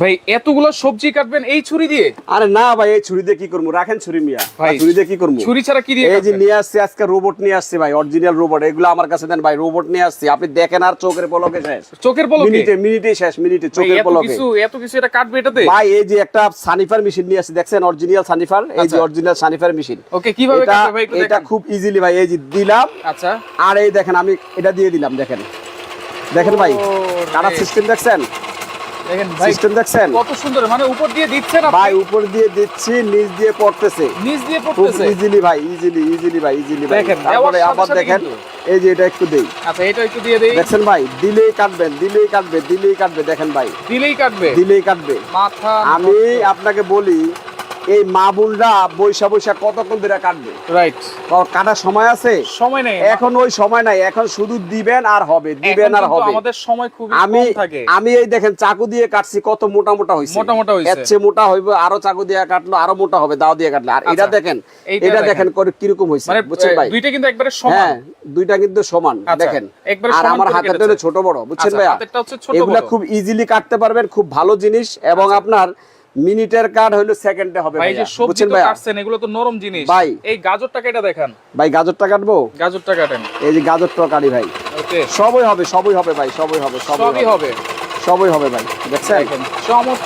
ভাই এতগুলো সবজি কাটবেন এই ছুরি দিয়ে? আরে না ভাই এই ছুরি দিয়ে কি করব? রাখেন ছুরি মিয়া। ভাই, ছুরি দিয়ে কি করব? ছুরি ছাড়া কি দিয়ে এই যে নিয়ে আসছে আজকে রোবট নিয়ে আসছে ভাই অরিজিনাল রোবট এগুলো আমার কাছে দেন ভাই রোবট নিয়ে আসছে। আপনি দেখেন আর চোখের পলকে শেষ। চোখের পলকে? মিনিটে মিনিটে শেষ মিনিটে চোখের পলকে। কিছু এত কিছু এটা কাটবে এটাতে? ভাই এই যে একটা সানিফার মেশিন নিয়ে আসছে দেখছেন? অরিজিনাল সানিফার এই যে আচ্ছা। অরিজিনাল সানিফার মেশিন ওকে কীভাবে কাটবে ভাই এটা খুব ইজিলি ভাই এই যে দিলাম। আচ্ছা। আর এই দেখেন আমি এটা দিয়ে দিলাম দেখেন। দেখেন ভাই কাটার সিস্টেম দেখছেন? দেখেন ভাই সিস্টেম দেখছেন? কত সুন্দর মানে উপর দিয়ে দিচ্ছেন আপনি? ভাই উপর দিয়ে দিচ্ছি নিচ দিয়ে পড়তেছে। নিচ দিয়ে পড়তেছে? ইজিলি ভাই ইজিলি ইজিলি ভাই ইজিলি ভাই। দেখেন, তারপরে আবার দেখেন এই যে এটা একটু দেই। আচ্ছা এটা একটু দিয়ে দেই। দেখছেন ভাই দিলেই কাটবেন দিলেই কাটবে দিলেই কাটবে দেখেন ভাই। দিলেই কাটবে? দিলেই কাটবে। মাথা আমি আপনাকে বলি এই মা বোনরা বৈশা বৈশা কতক্ষণ ধরে কাটবে? রাইট কাটার সময় আছে? সময় নেই। এখন ওই সময় নাই। এখন শুধু দিবেন আর হবে। দিবেন আর হবে। আমাদের সময় খুব আমি কম থাকে। আমি এই দেখেন চাকু দিয়ে কাটছি কত মোটা মোটা হইছে। মোটা মোটা হইছে। এর চেয়ে মোটা হইবে আরও চাকু দিয়ে কাটলো আরও মোটা হবে দাও দিয়ে কাটলে। আর এটা আচ্ছা, দেখেন এটা দেখেন। করে কীরকম হইছে মানে বুঝছেন ভাই? দুইটা কিন্তু একবারে সমান। হ্যাঁ দুইটা কিন্তু সমান আচ্ছা, দেখেন। আর আমার হাতের। ছোট বড় বুঝছেন আচ্ছা, ছোট এগুলা খুব ইজিলি কাটতে পারবেন খুব ভালো জিনিস এবং আপনার মিনিটের কার্ড হলো সেকেন্ডে হবে ভাই ভাই যে সবজি তো কাটছেন এগুলো তো নরম জিনিস। ভাই। এই গাজরটা কেটে দেখেন। ভাই গাজরটা কাটবো? গাজরটা কাটেন। এই যে গাজরটা কাটি ভাই। ওকে। সবই হবে সবই হবে ভাই সবই হবে সবই হবে। সবই হবে ভাই। দেখছেন?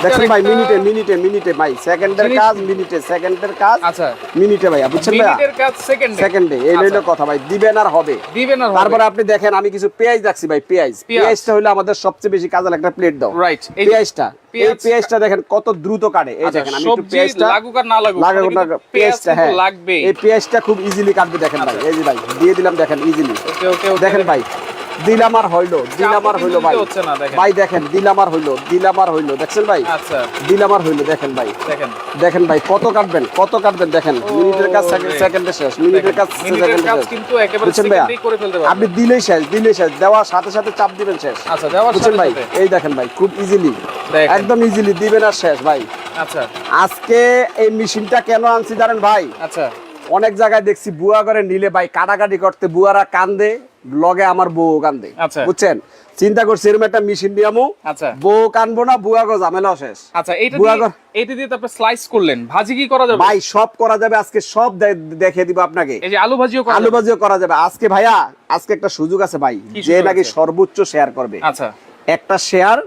দেখছেন ভাই মিনিটে মিনিটে মিনিটে ভাই সেকেন্ডের কাজ মিনিটে সেকেন্ডের কাজ আচ্ছা। মিনিটে ভাইয়া বুঝছেন ভাইয়া মিনিটের কাজ সেকেন্ডে সেকেন্ডে এই আচ্ছা। কথা ভাই দিবেন আর হবে। দিবেন আর তারপরে আপনি দেখেন আমি কিছু পেঁয়াজ রাখছি ভাই পেঁয়াজ। পেঁয়াজ। পেঁয়াজটা হলো আমাদের সবচেয়ে বেশি কাজের একটা প্লেট দাও। রাইট পেঁয়াজটা। এই পেঁয়াজ- পেঁয়াজটা দেখেন কত দ্রুত কাটে। এই আচ্ছা, দেখেন আমি একটু পেঁয়াজটা লাগুক আর না লাগুক, লাগুক না পেঁয়াজটা হ্যাঁ। লাগবেই। এই পেঁয়াজটা খুব ইজিলি কাটবে দেখেন ভাই। আচ্ছা। এই যে ভাই দিয়ে দিলাম দেখেন ইজিলি ওকে ওকে। দেখেন ভাই দিলাম আর হইল দিলাম আর হইল ভাই। ভাই দেখেন দিলাম আর হইল দিলাম আর হইল দেখছেন ভাই? আচ্ছা। দিলাম আর হইল দেখেন ভাই। দেখেন। দেখেন ভাই কত কাটবেন কত কাটবেন দেখেন। মিনিটের কাজ সেকেন্ডে শেষ মিনিটের কাজ সেকেন্ডে শেষ। কিন্তু একেবারে সেকেন্ডেই করে ফেলতে আপনি দিলেই শেষ দিলেই শেষ দেওয়ার সাথে সাথে চাপ দিবেন শেষ। আচ্ছা দেওয়ার বুঝছেন সাথে। ভাই এই দেখেন ভাই খুব ইজিলি একদম ইজিলি দিবেন আর শেষ ভাই। আচ্ছা। আজকে এই মেশিনটা কেন আনছি জানেন ভাই? আচ্ছা। অনেক জায়গায় দেখছি বুয়া করে নিলে ভাই কাটাকাটি করতে বুয়ারা কান্দে লগে আমার বউ কান্দে। আচ্ছা। বুঝছেন? চিন্তা করছি এরকম একটা মেশিন দিয়ামু আচ্ছা। বউ কানবো না বুয়া গো ঝামেলা শেষ। আচ্ছা এইটা এইটা দিয়ে তারপরে স্লাইস করলেন। ভাজি কি করা যাবে? ভাই সব করা যাবে আজকে সব দে- দেখে দিব আপনাকে। এই যে আলু ভাজিও করা আলু ভাজিও করা যাবে। আজকে ভাইয়া আজকে একটা সুযোগ আছে ভাই যে নাকি সর্বোচ্চ শেয়ার করবে। আচ্ছা। একটা শেয়ার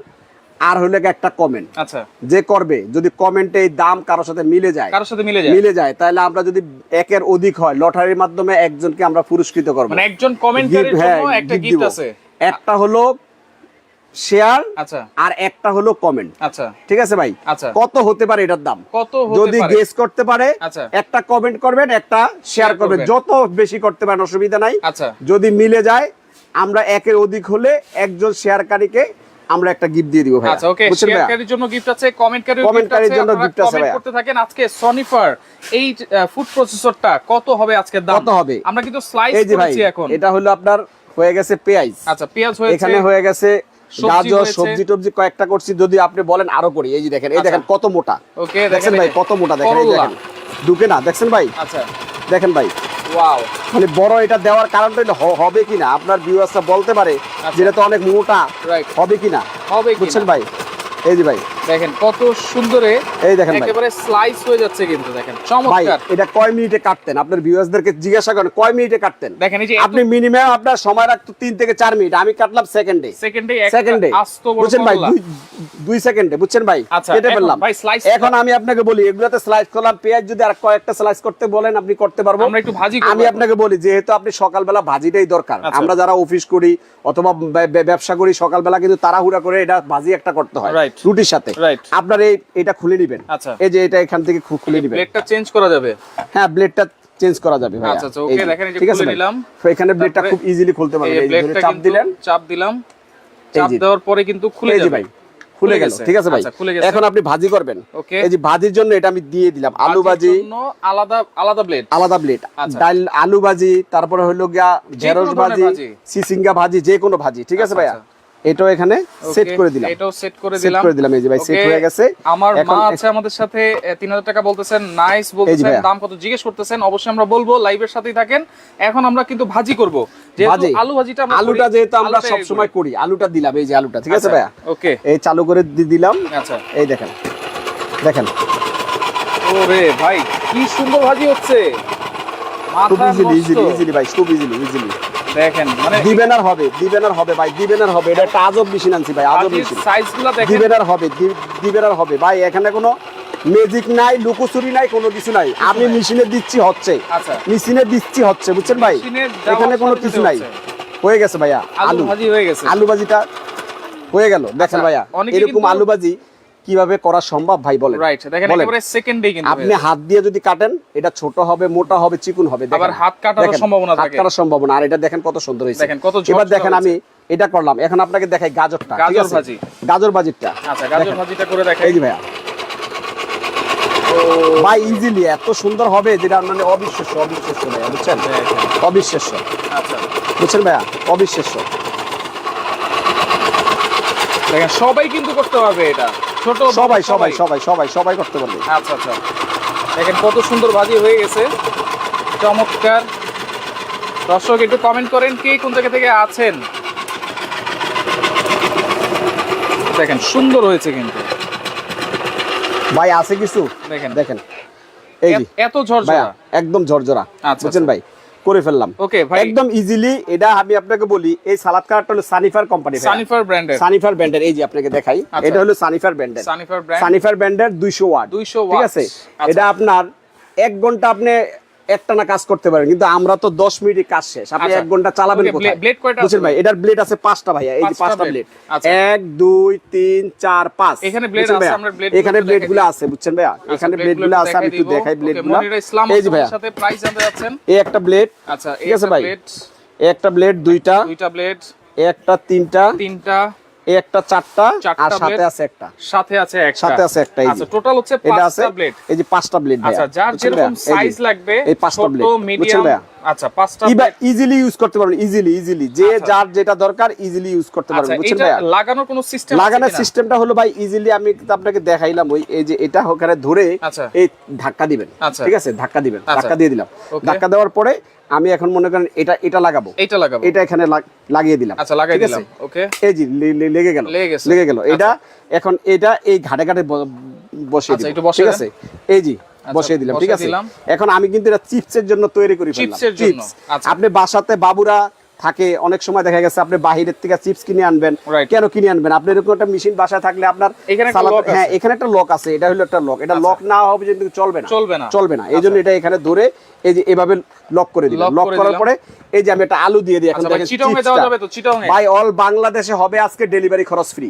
আর গিয়ে একটা কমেন্ট আচ্ছা। যে করবে যদি কমেন্টে এই দাম কারোর সাথে মিলে যায় কারোর সাথে মিলে যায়। মিলে যায় তাহলে আমরা যদি একের অধিক হয় লটারির মাধ্যমে একজনকে আমরা পুরস্কৃত করব। মানে একজন কমেন্টারের হ্যাঁ, জন্য একটা গিফট আছে। একটা হলো শেয়ার আচ্ছা। আর একটা হলো কমেন্ট আচ্ছা। ঠিক আছে ভাই? আচ্ছা। কত হতে পারে এটার দাম? কত যদি গেস করতে পারে আচ্ছা। একটা কমেন্ট করবেন একটা শেয়ার করবেন। করবেন। যত বেশি করতে পারেন অসুবিধা নাই। আচ্ছা। যদি মিলে যায় আমরা একের অধিক হলে একজন শেয়ারকারীকে আমরা একটা গিফট দিয়ে দিব ভাই আচ্ছা ওকে? শেয়ারকারীর জন্য গিফট আছে কমেন্টকারীর গিফট কমেন্টকারীর আছে জন্য gift আছে কমেন্ট ভাইয়া। করতে থাকেন আজকে সনিফার এই ফুড প্রসেসরটা কত হবে আজকের দাম? কত হবে? আমরা কিন্তু স্লাইস ভাই করেছি এখন। এটা হলো আপনার হয়ে গেছে পেঁয়াজ। আচ্ছা পেঁয়াজ হয়েছে এখানে হয়ে গেছে গাজর সবজি টবজি কয়েকটা করছি যদি আপনি বলেন আরও করি। এই যে দেখেন এই আচ্ছা। দেখেন কত মোটা। ওকে দেখছেন ভাই কত মোটা দেখেন এই দেখেন। ঢুকে না দেখছেন ভাই? আচ্ছা। দেখেন ভাই। ওয়াও মানে বড় এটা দেওয়ার কারণটা হবে কিনা? আপনার ভিউয়ার্সরা বলতে পারে আচ্ছা। যেটা তো অনেক মোটা। হবে কিনা? হবে বুঝছেন ভাই? এই যে ভাই। দেখেন কত সুন্দরে এই দেখেন একেবারে স্লাইস হয়ে যাচ্ছে কিন্তু দেখেন। চমৎকার। এটা কয় মিনিটে কাটতেন? আপনার ভিউয়ার্সদেরকে জিজ্ঞাসা করেন কয় মিনিটে কাটতেন? দেখেন এই যে আপনি মিনিমাম আপনার সময় রাখতো তিন থেকে চার মিনিট। আমি কাটলাম সেকেন্ডে সেকেন্ডে সেকেন্ডে আস্ত বড় বুঝছেন ভাই? করলা। দুই- দুই সেকেন্ডে বুঝছেন ভাই? আচ্ছা, কেটে ফেললাম। এখন আমি আপনাকে বলি এগুলাতে স্লাইস করলাম। পেঁয়াজ যদি আর কয়েকটা স্লাইস করতে বলেন আপনি করতে পারব। আমরা একটু ভাজি আমি আপনাকে বলি যেহেতু আপনি সকালবেলা ভাজিটাই দরকার আচ্ছা। আমরা যারা অফিস করি অথবা ব্যবসা করি সকালবেলা কিন্তু তাড়াহুড়া করে এটা ভাজি একটা করতে হয়। Right. রুটির সাথে. আপনার এই এটা খুলে নিবেন। আচ্ছা। এই যে এটা এখান থেকে খুলে নিবেন। প্লেটটা চেঞ্জ করা যাবে? হ্যাঁ ব্লেডটা চেঞ্জ করা যাবে ভাইয়া। আচ্ছা, আচ্ছা, যে, দেখেন এই যে খুলে নিলাম। তো এখানে ব্লেডটা খুব ইজিলি খুলতে পারবেন। এই ব্লেডটা চাপ দিলেন। চাপ দিলাম। চাপ দেওয়ার পরে কিন্তু খুলে এই যে যাবে। ভাই খুলে গেল গেছে। ঠিক আছে ভাই? আচ্ছা, খুলে গেছে। এখন আপনি ভাজি করবেন। এই যে ভাজির জন্য এটা আমি দিয়ে দিলাম। আলু ভাজি। জন্য আলাদা আলাদা ব্লেড আলাদা প্লেট আচ্ছা। ডাল আলু ভাজি তারপরে হলো গিয়া ঢেঁড়স ভাজি। সিসিঙ্গা ভাজি যে কোনো ভাজি ঠিক আছে ভাইয়া। এটাও এখানে সেট করে দিলাম। এটাও সেট করে দিলাম। করে দিলাম, এই যে ভাই, Okay, হয়ে গেছে। আমার মা আছে আমাদের সাথে তিন হাজার টাকা বলতেছেন নাইস বলতেছেন দাম কত জিজ্ঞেস করতেছেন অবশ্যই আমরা বলব লাইভের সাথেই থাকেন। এখন আমরা কিন্তু ভাজি করব। যেহেতু আলু ভাজিটা আমরা আলুটা যেহেতু আমরা সব সময় করি। আলুটা দিলাম এই যে আলুটা ঠিক আছে আচ্ছা, ভাইয়া? ওকে এই চালু করে দিলাম। আচ্ছা। এই দেখেন দেখেন। ওরে ভাই কি সুন্দর ভাজি হচ্ছে। মাথা ইজিলি ইজিলি ইজিলি ভাই খুব ইজিলি ইজিলি দেখেন মানে দিবেন আর হবে দিবেন আর হবে ভাই দিবেন আর হবে এটা একটা আজব মেশিন আনছি ভাই আজব মেশিন। সাইজগুলো দেখেন। দিবেন আর হবে দিবেন আর হবে। ভাই এখানে কোনো ম্যাজিক নাই লুকোচুরি নাই কোনো কিছু নাই। আমি মেশিনে দিচ্ছি হচ্ছে। আচ্ছা। মেশিনে দিচ্ছি হচ্ছে বুঝছেন ভাই? এখানে কোনো কিছু নাই। হয়ে গেছে ভাইয়া আলু ভাজি হয়ে গেছে। আলু ভাজিটা হয়ে গেল। দেখেন আচ্ছা, ভাইয়া এরকম আলু ভাজি কীভাবে করা সম্ভব? ভাই বলেন। রাইট দেখেন। একেবারে সেকেন্ডে কিন্তু আপনি হাত দিয়ে যদি কাটেন এটা ছোট হবে মোটা হবে চিকুন হবে দেখেন। আবার হাত দেখেন, সম্ভাবনা হাত কাটার সম্ভাবনা আর এটা দেখেন কত সুন্দর হয়েছে। দেখেন কত এবার দেখেন আমি এটা করলাম। এখন আপনাকে দেখাই গাজরটা গাজর? ভাজি। গাজর ভাজিটা আচ্ছা গাজর ভাজিটা করে দেখাই। এই যে ভাইয়া। ভাই ইজিলি এত সুন্দর হবে যেটা মানে অবিশ্বাস্য অবিশ্বাস্য ভাইয়া বুঝছেন? অবিশ্বাস্য। আচ্ছা। বুঝছেন ভাইয়া? অবিশ্বাস্য। দেখেন সবাই কিন্তু করতে পারবে এটা। ছোট সবাই সবাই সবাই। সবাই সবাই করতে পারবে। আচ্ছা আচ্ছা। দেখেন কত সুন্দর ভাজি হয়ে গেছে। চমৎকার। দর্শক একটু কমেন্ট করেন কে কোন জায়গা থেকে আছেন? দেখেন সুন্দর হয়েছে কিন্তু। ভাই আছে কিছু? দেখেন। দেখেন। এই এত- ঝরঝরা। একদম ঝরঝরা। আচ্ছা, বুঝছেন আচ্ছা। ভাই? করে ফেললাম। ওকে ভাই। একদম ইজিলি এটা আমি আপনাকে বলি এই সালাদ কাটটা হলো সানিফার কোম্পানি সানিফার ব্র্যান্ডের সানিফার ব্র্যান্ডের এই যে আপনাকে দেখাই আচ্ছা। এটা হলো সানিফার ব্র্যান্ডের সানিফার ব্র্যান্ড সানিফার ব্র্যান্ডের 200 ওয়াট। 200 ওয়াট। ঠিক আছে? আচ্ছা। এটা আপনার এক ঘণ্টা আপনি একটানা কাজ করতে পারেন কিন্তু আমরা তো 10 মিনিটে কাজ শেষ। আপনি আচ্ছা। এক ঘণ্টা চালাবেন কোথায়? কয়টা বুঝছেন ভাই এটার ব্লেড আছে পাঁচটা ভাইয়া এই যে পাঁচটা পাঁচটা ব্লেড আচ্ছা। এক দুই তিন চার পাঁচ। এখানে blade বুঝছেন আছে, আমরা গুলো এখানে একটু ব্লেডগুলো আছে বুঝছেন ভাইয়া? এখানে ব্লেডগুলো আছে আমি একটু দেখাই ব্লেডগুলো এই যে ভাইয়া। সাথে প্রাইস জানতে যাচ্ছেন? এই একটা ব্লেড আচ্ছা ঠিক আছে ভাই? একটা ব্লেড দুইটা। দুইটা ব্লেড একটা তিনটা। তিনটা। এই একটা চারটা আর সাথে আছে একটা। সাথে আছে একটা। সাথে আছে একটা, আচ্ছা টোটাল হচ্ছে পাঁচটা ব্লেড এই যে পাঁচটা ব্লেড আচ্ছা যার যেরকম সাইজ লাগবে এই পাঁচটা ছোট মিডিয়াম? আচ্ছা পাঁচটা ইজিলি ইউজ করতে পারবেন ইজিলি ইজিলি যে আচ্ছা। যার যেটা দরকার ইজিলি ইউজ করতে আচ্ছা পারবেন বুঝছেন এটা লাগানোর কোনো সিস্টেম লাগানোর সিস্টেমটা হলো ভাই ইজিলি আমি আপনাকে দেখাইলাম ওই এই যে এটা ওখানে ধরে আচ্ছা। এই ধাক্কা দিবেন। ঠিক আছে? ধাক্কা দিবেন। ধাক্কা দিয়ে দিলাম। ধাক্কা দেওয়ার পরে আমি এখন মনে করেন এটা এটা লাগাবো। এইটা লাগাবো। এটা এখানে লাগ- লাগিয়ে দিলাম। আচ্ছা লাগাই দিলাম। ওকে এই লে- লেগে গেল। লেগে। গেল। এটা এখন এটা এই ঘাটে ঘাটে ব- বসিয়ে দিলাম। একটু বসিয়ে ঠিক আছে? এই জি বসিয়ে দিলাম ঠিক আছে? এখন আমি কিন্তু এটা চিপসের জন্য তৈরি করে চিপস। আচ্ছা। আপনি বাসাতে বাবুরা থাকে অনেক সময় দেখা গেছে আপনি বাহিরের থেকে চিপস কিনে আনবেন কেন কিনে আনবেন? আপনি এরকম একটা মেশিন বাসায় থাকলে আপনার। হ্যাঁ এখানে একটা লক আছে এটা হলো একটা লক এটা লক না হবে কিন্তু চলবে না। চলবে না। চলবে না। এই জন্য এটা এখানে ধরে এই যে এভাবে লক করে দিলাম। লক করার পরে এই যে আমি একটা আলু দিয়ে দিই এখন আচ্ছা ভাই দেখেন চিটাং এ চিপসটা। যাবে তো চিটাং এ ভাই অল বাংলাদেশে হবে আজকে ডেলিভারি খরচ ফ্রি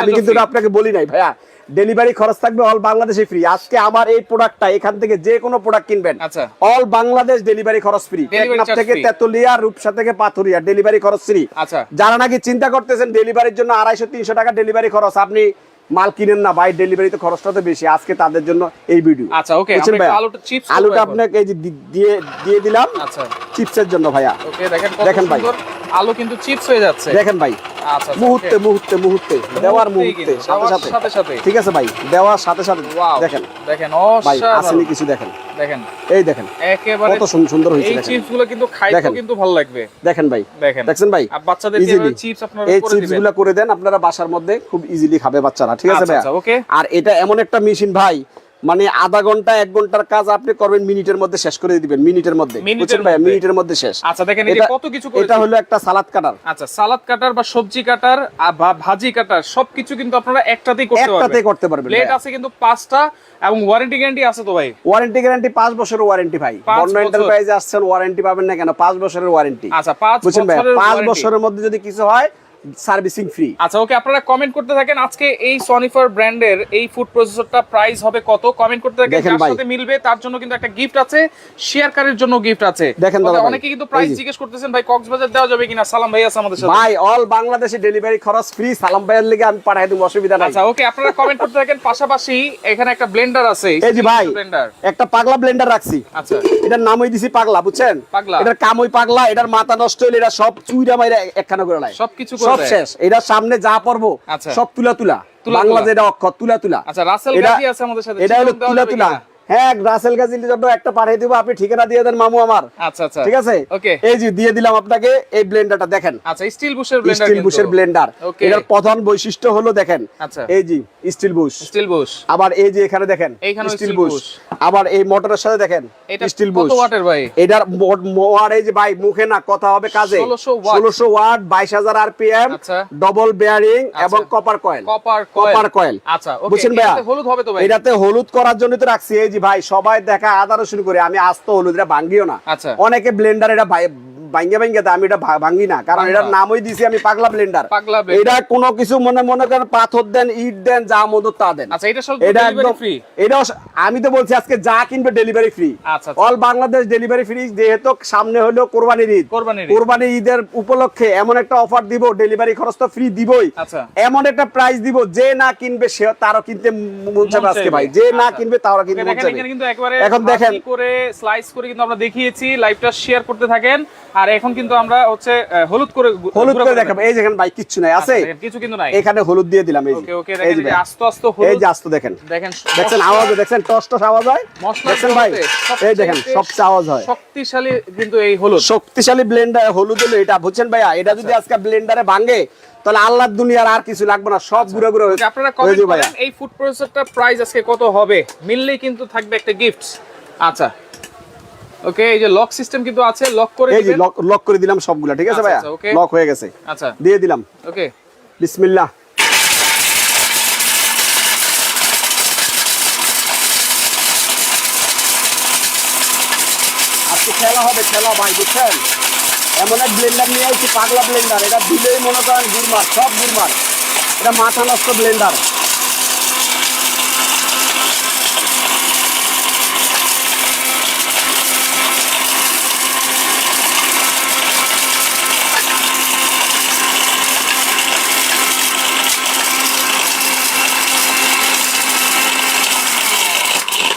আমি কিন্তু আপনাকে বলি নাই ভাইয়া। ডেলিভারি খরচ থাকবে অল বাংলাদেশে ফ্রি আজকে আমার এই প্রোডাক্টটা এখান থেকে যে কোনো প্রোডাক্ট কিনবেন। আচ্ছা। অল বাংলাদেশ ডেলিভারি খরচ ফ্রি টেকনাফ থেকে তেতুলিয়া রূপসা থেকে পাথুরিয়া ডেলিভারি খরচ ফ্রি আচ্ছা। যারা নাকি চিন্তা করতেছেন ডেলিভারির জন্য আড়াইশো তিনশো টাকা ডেলিভারি খরচ আপনি মাল কিনেন না ভাই ডেলিভারি তো খরচটা তো বেশি আজকে তাদের জন্য এই ভিডিও আচ্ছা ওকে ভাইয়া? আলুটা চিপস আলুটা আপনাকে এই যে দিয়ে দিয়ে দিলাম আচ্ছা। চিপসের জন্য ভাইয়া। ওকে দেখেন দেখেন ভাই। আলু কিন্তু চিপস হয়ে যাচ্ছে। দেখেন ভাই। আচ্ছা আচ্ছা, মুহূর্তে মুহূর্তে মুহূর্তে দেওয়ার মুহূর্তে সাথে সাথে। ঠিক আছে ভাই দেওয়ার সাথে সাথে। দেখেন। দেখেন ভাই অসাধারণ। আসেনি কিছু দেখেন। দেখেন। এই দেখেন একেবারে কত সুন- সুন্দর হয়েছে এই দেখেন। চিপসগুলো কিন্তু খাইতে কিন্তু ভালো লাগবে। দেখেন ভাই। দেখেন। দেখছেন ভাই? বাচ্চাদের। যেভাবে চিপস আপনারা এই করে চিপস দিবেন। গুলো করে দেন আপনারা বাসার মধ্যে খুব ইজিলি খাবে বাচ্চারা। ঠিক আছে আচ্ছা ভাই আচ্ছা ওকে আর এটা এমন একটা মেশিন ভাই মানে আধা ঘণ্টা এক ঘণ্টার কাজ আপনি করবেন মিনিটের মধ্যে শেষ করে দিবেন মিনিটের মধ্যে। বুঝছেন ভাই। মিনিটের মধ্যে শেষ। আচ্ছা দেখেন এটা- কত কিছু করেছে। এটা হলো একটা সালাদ কাটার। আচ্ছা সালাদ কাটার বা সবজি কাটার বা ভাজি কাটার সবকিছু কিন্তু আপনারা একটাতেই করতে পারবেন। করতে পারবেন প্লেট আছে কিন্তু পাঁচটা এবং ওয়ারেন্টি গ্যারান্টি আছে তো ভাই? ওয়ারেন্টি গ্যারান্টি পাঁচ বছরের ওয়ারেন্টি ভাই। বন্য এন্টারপ্রাইজে আসছেন ওয়ারেন্টি পাবেন না কেন? পাঁচ বছরের ওয়ারেন্টি আচ্ছা পাঁচ বুঝছেন ভাই বছরের পাঁচ warranty। বছরের মধ্যে যদি কিছু হয় সার্ভিসিং ফ্রি। আচ্ছা ওকে আপনারা কমেন্ট করতে থাকেন আজকে এই সনিফার ব্র্যান্ডের এই ফুড প্রসেসরটা প্রাইস হবে কত? কমেন্ট করতে থাকেন যার সাথে মিলবে তার জন্য কিন্তু একটা গিফট আছে শেয়ার কারের জন্য গিফট আছে। দেখেন অনেকে কিন্তু প্রাইস জিজ্ঞেস করতেছেন ভাই কক্সবাজার দেওয়া যাবে কিনা? সালাম ভাই আছে আমাদের সাথে। ভাই অল বাংলাদেশে ডেলিভারি খরচ ফ্রি সালাম ভাইয়ের লেগে আমি পাঠাই দেবো অসুবিধা নাই। আচ্ছা ওকে আপনারা কমেন্ট করতে থাকেন পাশাপাশি এখানে একটা ব্লেন্ডার আছে এই যে ভাই ব্লেন্ডার একটা পাগলা ব্লেন্ডার রাখছি। আচ্ছা। এটার নাম ওই দিছি পাগলা বুঝছেন? পাগলা। এটার কাম ওই পাগলা এটার মাথা নষ্ট হইলে এটা সব চুইরা মাইরা একখানা করে লাই সবকিছু করে সব শেষ। এটার সামনে যা পড়ব আচ্ছা। সব তুলা তুলা। বাংলা যেটা অক্ষর তুলা তুলা। আচ্ছা রাসেল এটা- গাজী আছে আমাদের সাথে এটা হলো তুলা তুলা। হ্যাঁ রাসেল গাজির জন্য একটা পাঠিয়ে দিব আপনি ঠিকানা দিয়ে দেন মামু আমার। আচ্ছা আচ্ছা। ঠিক আছে? ওকে। এই যে দিয়ে দিলাম আপনাকে এই ব্লেন্ডারটা দেখেন। আচ্ছা স্টিল বুশের ব্লেন্ডার স্টিল বুশের ব্লেন্ডার এটার প্রধান বৈশিষ্ট্য হলো দেখেন আচ্ছা। এই যে স্টিল বুশ স্টিল বুশ আবার এই যে এখানে দেখেন স্টিল বুশ। আবার এই মোটরের সাথে দেখেন স্টিল বুশ ওয়াটের ভাই? এটার মোয়ারেজ যে ভাই মুখে না কথা হবে কাজে। 1600 ওয়াট বাইশ হাজার আরপিএম। ডবল বেয়ারিং এবং। Copper coil copper copper coil আচ্ছা বুঝছেন এটাতে হলুদ হবে তো ভাই? এটাতে হলুদ করার জন্য তো রাখছি। এই যে ভাই সবাই দেখা আদা শুরু করে। আমি আস্ত হলুদ এটা ভাঙ্গিও না। আচ্ছা। অনেকে ব্লেন্ডার এটা ভাঙ্গে ভাঙ্গে আমি এটা ভাঙ্গি না। কারণ এটার নামই দিছি আমি পাগলা ব্লেন্ডার এটা কোনো কিছু মনে মনে করেন পাথর দেন ইট দেন যা মতো তা দেন। আচ্ছা এটা এটা আমি তো বলছি আজকে যা কিনবে delivery free. All Bangladesh delivery free যেহেতু সামনে হলো কোরবানির ঈদ। কোরবানির ঈদের উপলক্ষে এমন একটা অফার দিব ডেলিভারি খরচ তো ফ্রি দিবই। আচ্ছা। এমন একটা প্রাইস দিব যে না কিনবে সে তারও কিনতে মন চাবে আজকে ভাই। যে না আচ্ছা। কিনবে তারও কিনতে মন চাবে এখন দেখেন। করে স্লাইস করে কিন্তু আমরা দেখিয়েছি লাইভটা শেয়ার করতে থাকেন। আর এখন কিন্তু আমরা হচ্ছে হলুদ করে হলুদ করে দেখাবো। এই দেখেন ভাই কিচ্ছু নাই আচ্ছা, আছে কিছু কিন্তু নাই। এখানে হলুদ দিয়ে দিলাম এই ওকে ওকে দেখেন আস্তে আস্তে এই যে আস্ত দেখেন। দেখেন দেখছেন আওয়াজ দেখছেন টস টস আওয়াজ হয়? দেখছেন ভাই? এই দেখেন সবচেয়ে আওয়াজ হয়। শক্তিশালী কিন্তু এই হলুদ। শক্তিশালী ব্লেন্ডার হলুদ হলো এটা বুঝছেন ভাইয়া? এটা যদি আচ্ছা। আজকে ব্লেন্ডারে ভাঙে তাহলে আল্লাহর দুনিয়ার আর কিছু লাগবে না সব গুঁড়ো গুঁড়ো ওকে, আপনারা কমেন্ট করেন এই ফুড প্রসেসরটার প্রাইস আজকে কত হবে? মিললেই কিন্তু থাকবে একটা গিফট আচ্ছা ওকে এই যে লক সিস্টেম কিন্তু আছে লক করে এই যে লক লক করে দিলাম সবগুলা ঠিক আছে আচ্ছা, ভাইয়া? আচ্ছা, লক হয়ে গেছে। আচ্ছা। দিয়ে দিলাম। ওকে বিসমিল্লাহ। আজকে খেলা হবে খেলা ভাই বুঝছেন? এমন এক ব্লেন্ডার নিয়ে আসছি পাগলা ব্লেন্ডার এটা দিলেই মনে করেন গুরমার সব গুরমার এটা মাথা নষ্ট ব্লেন্ডার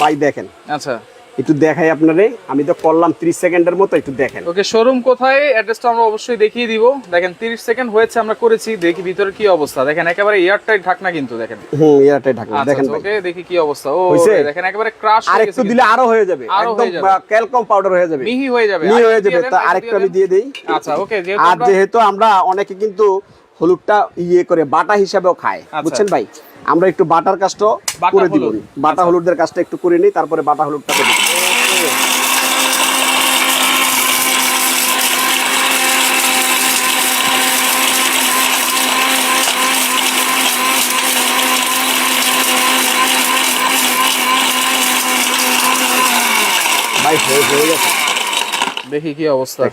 ভাই দেখেন। আচ্ছা। একটু দেখাই আপনারে আমি তো করলাম 30 সেকেন্ডের মতো একটু দেখেন। ওকে শোরুম কোথায়? অ্যাড্রেসটা আমরা অবশ্যই দেখিয়ে দিব। দেখেন 30 সেকেন্ড হয়েছে আমরা করেছি দেখি ভিতরে কি অবস্থা। দেখেন একেবারে এয়ারটাইট ঢাকনা কিন্তু দেখেন। হুম এটাই ঢাকনা আচ্ছা দেখেন আচ্ছা, ওকে দেখি কি অবস্থা। ও দেখেন একেবারে ক্রাশ আর একটু দিলে আরও হয়ে যাবে একদম হয়ে। ক্যালকম পাউডার হয়ে যাবে। মিহি হয়ে যাবে। মিহি হয়ে যাবে তা আরেকটু আমি দিয়ে দেই। আচ্ছা ওকে আর যেহেতু আমরা অনেকে কিন্তু হলুদটা ইয়ে করে বাটা হিসাবেও খায়। আচ্ছা। বুঝছেন ভাই? আমরা একটু বাটার কাজটা করে দিব। বাটা আচ্ছা। হলুদের কাজটা একটু করে নিই তারপরে বাটা হলুদটা করে দিব। ভাই হয়ে গেছে। দেখি কি অবস্থা।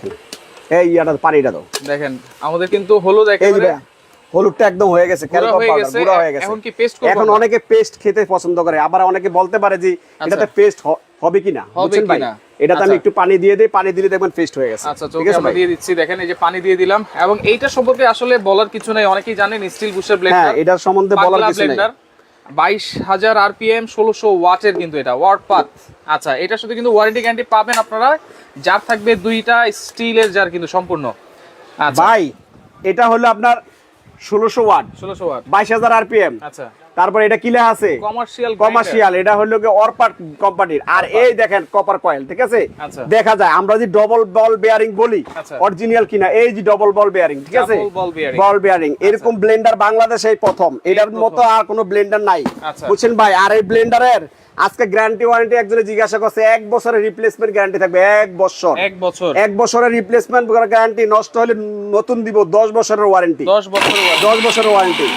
এই ইয়াটা পানিটা দাও। দেখেন আমাদের কিন্তু হলুদ একেবারে হলুদটা একদম হয়ে গেছে গুঁড়া ক্যালকম পাউডার গুঁড়া হয়ে গেছে। এখন কি paste করব এখন অনেকে পেস্ট খেতে পছন্দ করে আবার অনেকে বলতে পারে যে এটাতে পেস্ট হবে কিনা বুঝছেন ভাই? এটাতে আমি আচ্ছা। একটু পানি দিয়ে দিই পানি দিলে দেখবেন পেস্ট হয়ে গেছে। আচ্ছা ঠিক আছে ভাই? দিয়ে দিচ্ছি। দেখেন এই যে পানি দিয়ে দিলাম। এবং এইটা সম্পর্কে আসলে বলার কিছু নেই অনেকেই জানেন স্টিল বুশের হ্যাঁ ব্লেন্ডার এটার সম্বন্ধে বলার কিছু নেই। বাইশ হাজার আরপিএম ষোলোশো ওয়াটের কিন্তু এটা ওয়াট পাত। আচ্ছা এটা শুধু কিন্তু ওয়ারেন্টি গ্যারান্টি পাবেন আপনারা। যার থাকবে দুইটা স্টিলের যার কিন্তু সম্পূর্ণ। আচ্ছা। ভাই এটা হলো আপনার ষোলোশো ওয়াট। ষোলোশো ওয়াট। বাইশ হাজার আরপিএম। আচ্ছা। তারপর এটা কিলে আছে? কমার্শিয়াল কমার্শিয়াল এটা হলো গিয়ে অরপাট কোম্পানির আর এই দেখেন কপার কয়েল ঠিক আছে? আচ্ছা। দেখা যায় আমরা যে ডবল বল বেয়ারিং বলি আচ্ছা। অরিজিনাল কিনা এই যে ডবল বল বেয়ারিং ঠিক আছে। বল বেয়ারিং এরকম ব্লেন্ডার বাংলাদেশে প্রথম। এটার মতো আর কোনো ব্লেন্ডার নাই। আচ্ছা। বুঝছেন ভাই? আর এই ব্লেন্ডারের আজকে গ্যারান্টি ওয়ারেন্টি একজনে জিজ্ঞাসা করছে এক বছরের রিপ্লেসমেন্ট গ্যারান্টি থাকবে এক বছর। এক বছর। এক বছরের রিপ্লেসমেন্ট গ্যারান্টি নষ্ট হলে নতুন দিব দশ বছরের ওয়ারেন্টি দশ বছর warranty। দশ বছরের ওয়ারেন্টি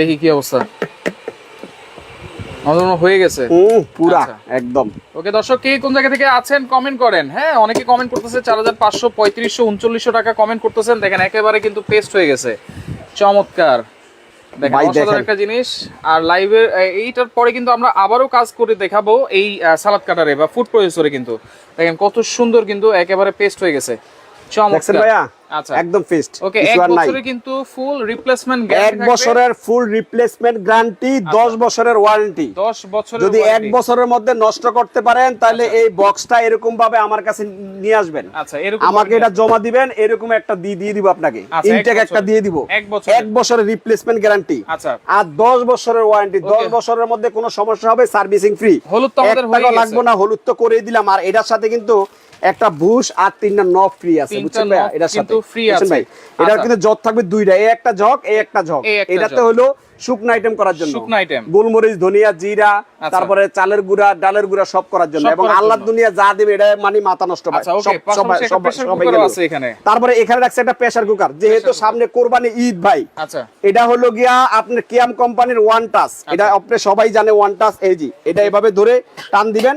দেখি কি অবস্থা। হয় গেছে। পুরা আচ্ছা। একদম। ওকে দর্শক কে কোন জায়গা থেকে আছেন কমেন্ট করেন। হ্যাঁ অনেকে কমেন্ট করতেছে চার হাজার পাঁচশো পঁয়ত্রিশশো উনচল্লিশশো টাকা কমেন্ট করতেছেন। দেখেন একেবারে কিন্তু পেস্ট হয়ে গেছে। চমৎকার। দেখেন একটা জিনিস। আর লাইভের এইটার পরে কিন্তু আমরা আবারও কাজ করে দেখাবো এই সালাদ কাটারে বা ফুড প্রসেসরে কিন্তু। দেখেন কত সুন্দর কিন্তু একেবারে পেস্ট হয়ে গেছে। চমৎকার। ভাইয়া? একদম ফিস্ট ওকে এক বছরে কিন্তু ফুল রিপ্লেসমেন্ট এক বছরের ফুল রিপ্লেসমেন্ট গ্যারান্টি দশ বছরের ওয়ারেন্টি 10 বছরের যদি এক বছরের মধ্যে নষ্ট করতে পারেন তাহলে এই বক্সটা এরকম ভাবে আমার কাছে নিয়ে আসবেন। আচ্ছা এরকম আমাকে এটা জমা দিবেন এরকম একটা দিয়ে দিয়ে দিব আপনাকে। আচ্ছা, ইনটেক একটা দিয়ে দিব। এক বছরের। এক বছরের রিপ্লেসমেন্ট গ্যারান্টি আচ্ছা। আর দশ বছরের ওয়ারেন্টি দশ Okay. বছরের মধ্যে কোনো সমস্যা হবে সার্ভিসিং ফ্রি হলুদ তো আমাদের হয়ে। লাগবে না হলুদ তো করে দিলাম। আর এটার সাথে কিন্তু একটা বুশ আর তিনটা নব ফ্রি আছে বুঝছেন ভাই এটা সাথে কিন্তু ফ্রি আছে। ভাই এটার আচ্ছা। কিন্তু জগ থাকবে দুইটা এই একটা জগ এই একটা জগ এটাতে হলো শুকনো আইটেম করার জন্য। শুকনো item। গোলমরিচ ধনিয়া জিরা আচ্ছা। তারপরে চালের গুঁড়া ডালের গুঁড়া সব করার জন্য এবং আল্লাহ দুনিয়া যা দেবে এটা মানে মাথা নষ্ট ভাই আচ্ছা। তারপরে এখানে রাখছে একটা প্রেসার কুকার যেহেতু সামনে কোরবানি ঈদ ভাই। আচ্ছা। এটা হলো গিয়া আপনার কিয়াম কোম্পানির ওয়ান টাচ এটা আপনি সবাই জানে ওয়ান টাচ এই জি এটা এভাবে ধরে টান দিবেন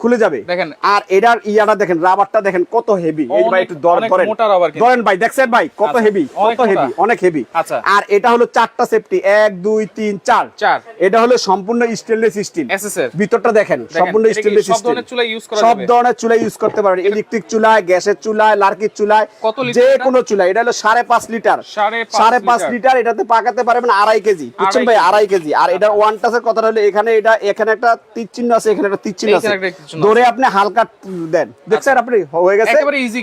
খুলে যাবে। দেখেন। আর এটার ইয়াটা দেখেন রাবারটা দেখেন কত হেভি এই ভাই একটু দর করেন। ধরেন। ভাই দেখছেন ভাই কত হেভি কত হেভি অনেক হেভি আচ্ছা। আর এটা হলো চারটা সেফটি এক দুই তিন চার। চার। এটা হলো সম্পূর্ণ স্টেনলেস স্টিল ভিতরটা দেখেন সম্পূর্ণ স্টেনলেস স্টিল চুলায় সব ধরনের চুলা ইউজ করতে পারবেন। ইলেকট্রিক চুলায় গ্যাসের চুলায় লার্কির চুলায় যে কোনো চুলা এটা হলো সাড়ে পাঁচ লিটার সাড়ে পাঁচ লিটার। এটাতে পাকাতে পারবেন আড়াই কেজি। বুঝছেন ভাই? আড়াই কেজি। আর এটার ওয়ান টাচের কথা হলো এখানে এটা এখানে একটা তীর চিহ্ন আছে এখানে একটা তীর চিহ্ন আছে। ধরে আপনি হালকা দেন। দেখছেন আপনি? হয়ে গেছে।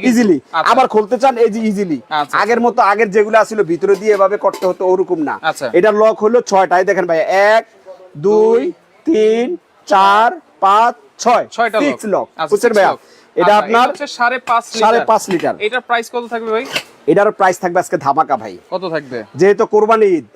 ইজিলি আচ্ছা। আবার খুলতে চান এই যে ইজিলি আচ্ছা। আগের মতো আগের যেগুলো ছিল ভিতরে দিয়ে এভাবে করতে হতো ওরকম না। এটা লক হলো ছয়টাই দেখেন ভাই এক দুই তিন চার পাঁচ ছয়। ছয়টা সিক্স লক আচ্ছা, বুঝছেন ভাইয়া? এটা আচ্ছা, আপনার সাড়ে পাঁচ সাড়ে পাঁচ লিটার এটার প্রাইস কত থাকবে ভাই? এটার প্রাইস থাকবে আজকে ধামাকা ভাই। কত থাকবে? যেহেতু কোরবানি ঈদ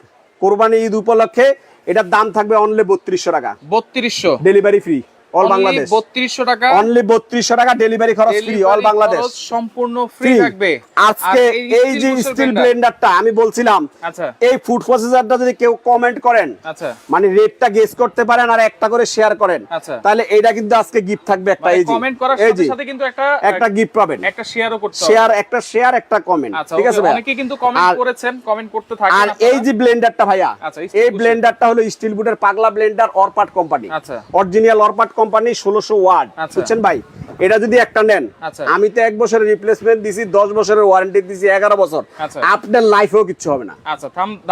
কোরবানি ঈদ উপলক্ষে এটার দাম থাকবে অনলি বত্রিশশো টাকা। বত্রিশশো। ডেলিভারি ফ্রি অল বাংলাদেশ বত্রিশশো টাকা। অনলি বত্রিশশো টাকা ডেলিভারি খরচ ফ্রি অল বাংলাদেশ সম্পূর্ণ ফ্রি থাকবে। আজকে এই যে স্টিল ব্লেন্ডারটা আমি বলছিলাম আচ্ছা। এই ফুড প্রসেসরটা যদি কেউ কমেন্ট করেন আচ্ছা। মানে রেটটা গেস করতে পারেন আর একটা করে শেয়ার করেন আচ্ছা। তাহলে এটা কিন্তু আজকে গিফট থাকবে একটা এই যে। কমেন্ট করার সাথে সাথে কিন্তু একটা একটা গিফট পাবেন। একটা শেয়ারও করতে শেয়ার একটা শেয়ার একটা কমেন্ট আচ্ছা ঠিক আছে ভাই অনেকে কিন্তু কমেন্ট করেছেন কমেন্ট করতে থাকেন আর এই যে ব্লেন্ডারটা ভাইয়া আচ্ছা, এই ব্লেন্ডারটা হলো স্টিল বুটের পাগলা ব্লেন্ডার অরপাট কোম্পানি আচ্ছা। অরিজিনাল অরপাট কোম্পানি ষোলোশো ওয়াট আচ্ছা। বুঝছেন ভাই? এটা যদি একটা নেন আচ্ছা। আমি তো এক বছরের রিপ্লেসমেন্ট দিছি দশ বছরের ওয়ারেন্টি দিছি এগারো বছর। আচ্ছা। আপনার লাইফেও কিচ্ছু হবে না।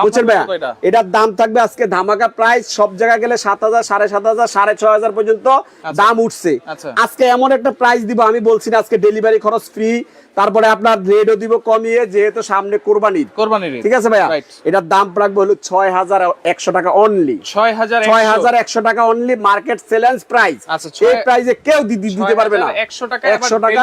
বুঝছেন এটা? এটার দাম থাকবে আজকে ধামাকা প্রাইস সব জায়গায় গেলে সাত হাজার সাড়ে সাত হাজার সাড়ে ছয় হাজার পর্যন্ত দাম উঠছে। আজকে এমন একটা প্রাইস দিব আমি বলছি না আজকে ডেলিভারি খরচ ফ্রি তারপরে আপনার রেটও দিব কমিয়ে যেহেতু সামনে কোরবানির কোরবানির ঠিক আছে ভাইয়া? এটার দাম রাখব হলো ছয় হাজার একশো টাকা অনলি ছয় হাজার ছয় হাজার একশো টাকা অনলি মার্কেট সেলেন্স প্রাইস আচ্ছা, এই প্রাইসে কেউ দি- দি- দিতে পারবে না। 6,100 টাকা, একশো আবার টাকা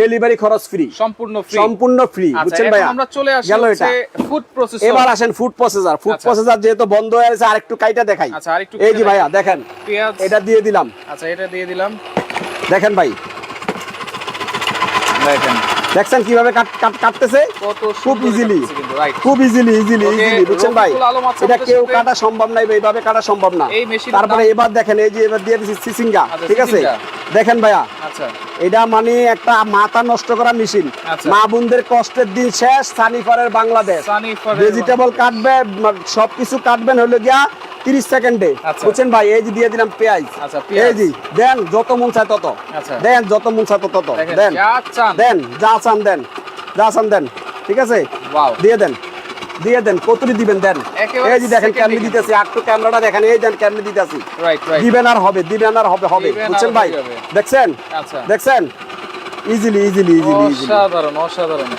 ডেলিভারি খরচ ফ্রি সম্পূর্ণ ফ্রি সম্পূর্ণ ফ্রি বুঝছেন এখন আমরা চলে আসি হচ্ছে ফুড প্রসেসর এবার আসেন ফুড প্রসেসর ফুড। প্রসেসর যেহেতু বন্ধ হয়ে গেছে আরেকটু কাইটা দেখাই। আচ্ছা, আরেকটু এই যে ভাইয়া দেখেন এটা দিয়ে দিলাম। আচ্ছা এটা দিয়ে দিলাম। দেখেন ভাই। দেখেন দেখছেন কীভাবে কাট- কাট- কাটতেছে? খুব ইজিলি। খুব ইজিলি ইজিলি ইজিলি বুঝছেন ভাই? এটা কেউ কাটা সম্ভব নাই এইভাবে কাটা সম্ভব না। তারপরে এবার দেখেন এই যে এবার দিয়ে দিচ্ছি সিসিঙ্গা আচ্ছা, ঠিক আছে? দেখেন ভাইয়া আচ্ছা। এটা মানে একটা মাথা নষ্ট করা মেশিন। আচ্ছা। মা বোনদের কষ্টের দিন শেষ সানিফারের বাংলাদেশ। ভেজিটেবল কাটবে সবকিছু কাটবেন হলো গিয়া তিরিশ সেকেন্ডে। আচ্ছা। বুঝছেন ভাই? এই যে দিয়ে দিলাম পেঁয়াজ। আচ্ছা, এই জি দেন যত মন চায় তত। আচ্ছা। দেন যত মন চায় তত দেন। দেন যা চান দেন। যা চান দেন। ঠিক আছে. দিয়ে দেন। দিয়ে দেন কতরি দিবেন? দেন। এই যে দেখেন কেমনি দিতেছি। একটু ক্যামেরাটা দেখেন। এই দেন কেমনি দিতেছি। দিবেন আর হবে দিবেন আর হবে হবে। বুঝছেন ভাই? দেখছেন? দেখছেন? ইজিলি ইজিলি ইজিলি ইজিলি অসাধারণ অসাধারণ।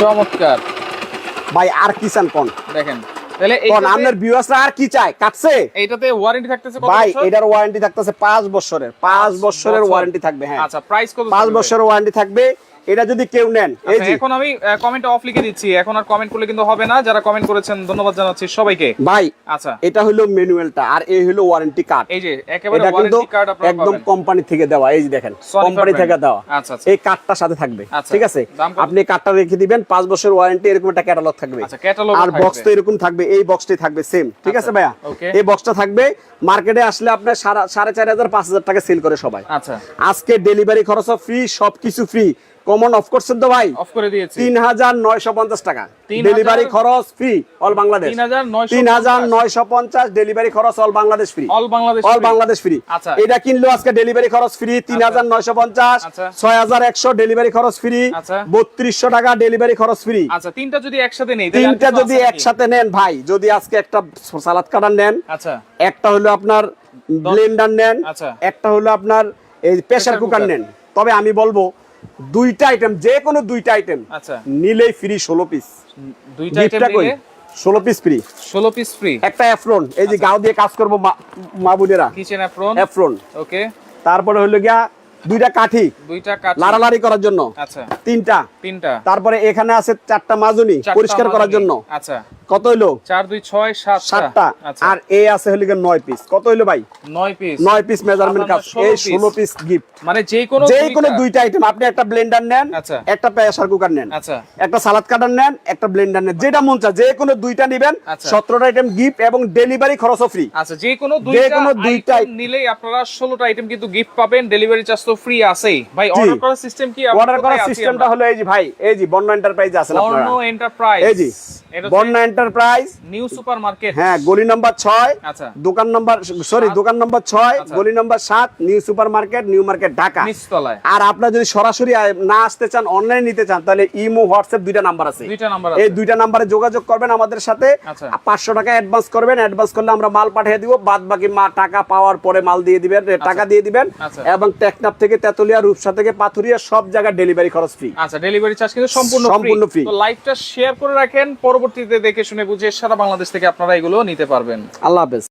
চমৎকার। ভাই আর কি চান কোন? দেখেন। তাহলে আপনার ভিউয়ার্সরা আর কি চায়? কাটছে? এইটাতে ওয়ারেন্টি থাকতেছে কত ভাই এটার ওয়ারেন্টি থাকতেছে বছরের। বছরের ওয়ারেন্টি থাকবে হ্যাঁ। আচ্ছা প্রাইস কত বছরের ওয়ারেন্টি থাকবে। এটা যদি কেউ নেন এই আচ্ছা, যে। এখন আমি কমেন্ট অফ লিখে দিচ্ছি। এখন আর কমেন্ট করলে কিন্তু হবে না। যারা কমেন্ট করেছেন ধন্যবাদ জানাচ্ছি সবাইকে। ভাই আচ্ছা। এটা হলো ম্যানুয়ালটা আর এই হলো ওয়ারেন্টি কার্ড এই যে একেবারে ওয়ারেন্টি কার্ড আপনারা একদম কোম্পানি থেকে দেওয়া এই যে দেখেন কোম্পানি থেকে দেওয়া। আচ্ছা, আচ্ছা। এই কার্ডটার সাথে থাকবে আচ্ছা। ঠিক আছে? আপনি কার্ডটা রেখে দিবেন পাঁচ বছর ওয়ারেন্টি এরকম একটা ক্যাটালগ থাকবে। আচ্ছা, catalog আর। বক্স তো এরকম থাকবে এই বক্সটাই থাকবে সেম ঠিক আছে ভাইয়া? এই বক্সটা থাকবে মার্কেটে আসলে আপনার সারা- সাড়ে চার হাজার পাঁচ হাজার টাকা সেল করে সবাই। আচ্ছা। আজকে ডেলিভারি খরচও ফ্রি সবকিছু ফ্রি কমন অফ করছেন তো ভাই। অফ করে দিয়েছি। তিন হাজার নয়শো পঞ্চাশ টাকা। ডেলিভারি খরচ ফ্রি অল বাংলাদেশ 3,950 তিন হাজার নয়শো পঞ্চাশ ডেলিভারি খরচ all Bangladesh free all Bangladesh all Bangladesh free আচ্ছা। এটা কিনলো আজকে ডেলিভারি খরচ ফ্রি তিন হাজার নয়শো পঞ্চাশ। আচ্ছা। ছয় হাজার একশো ডেলিভারি খরচ ফ্রি আচ্ছা। বত্রিশশো টাকা ডেলিভারি খরচ ফ্রি আচ্ছা তিনটা যদি একসাথে নেই তিনটা যদি একসাথে নেন ভাই যদি আজকে একটা সালাদ কাটার নেন আচ্ছা। একটা হলো আপনার ব্লেন্ডার নেন আচ্ছা। একটা হলো আপনার এই প্রেসার কুকার নেন। তবে আমি বলব দুইটা আইটেম যে কোনো দুইটা আইটেম আচ্ছা। নিলেই ফ্রি ষোলো পিস দুইটা আইটেম নিলে? ষোলো পিস ফ্রি 16 পিস ফ্রি একটা অ্যাফ্রন এই আচ্ছা। যে গাও দিয়ে কাজ করব মা- বোনেরা। কিচেন অ্যাপ্রন অ্যাফ্রন ওকে তারপরে হলো গিয়া দুইটা কাঠি। দুইটা কাঠ। লাড়ালাড়ি করার জন্য। আচ্ছা। তিনটা। তিনটা। তারপরে এখানে আছে চারটা মাজুনি পরিষ্কার করার জন্য। আচ্ছা। কত হইল? চার দুই ছয় সাতটা। সাতটা। আচ্ছা। আর এ আছে হলো নয় পিস কত হইল ভাই? নয় পিস নয় পিস মেজারমেন্ট কাপ এই ষোলো পিস গিফট মানে যে কোনো যে কোনো দুইটা- আইটেম আপনি একটা ব্লেন্ডার নেন আচ্ছা। একটা প্রেসার কুকার নেন আচ্ছা। একটা সালাদ কাটার নেন একটা ব্লেন্ডার নেন। যেটা মন চায় যে কোনো দুইটা নেবেন আচ্ছা। সতেরোটা আইটেম গিফট এবং ডেলিভারি খরচও ফ্রি আচ্ছা যে কোনো দুইটা কোনো দুইটা নিলেই আপনারা 16টা আইটেম কিন্তু গিফট পাবেন। ডেলিভারি চার্জ তো ফ্রি আছেই। ভাই অর্ডার করার সিস্টেম কি? অর্ডার করার সিস্টেমটা হলো এই যে ভাই এই যে বন্যা এন্টারপ্রাইজ আছেন আপনারা? বর্ণ এন্টারপ্রাইজ এই যে বন্যা এন্টারপ্রাইজ নিউ সুপার মার্কেট হ্যাঁ গলি নাম্বার ছয়। আচ্ছা। দোকান নাম্বার সরি সাত। দোকান নাম্বার ছয় আচ্ছা। গলি নাম্বার সাত new super market new market Dhaka আর আপনারা যদি সরাসরি না আসতে চান অনলাইনে নিতে চান তাহলে ইমো হোয়াটসঅ্যাপ দুইটা নাম্বার আছে। এই দুইটা নাম্বারে যোগাযোগ করবেন আমাদের সাথে। আচ্ছা। পাঁচশো টাকা অ্যাডভান্স করবেন। অ্যাডভান্স করলে আমরা মাল পাঠিয়ে দিব। বাদ বাকি মা টাকা পাওয়ার পরে মাল দিয়ে দিবেন টাকা দিয়ে দিবেন। আচ্ছা। এবং টেকনাফ থেকে তেতুলিয়া রূপসা থেকে পাথুরিয়া সব জায়গায় ডেলিভারি খরচ ফ্রি আচ্ছা ডেলিভারি চার্জ কিন্তু সম্পূর্ণ সম্পূর্ণ ফ্রি। তো লাইভটা শেয়ার করে রাখেন। পরবর্তীতে দেখে শুনে বুঝে সারা বাংলাদেশ থেকে আপনারা এগুলো নিতে পারবেন। আল্লাহ হাফেজ।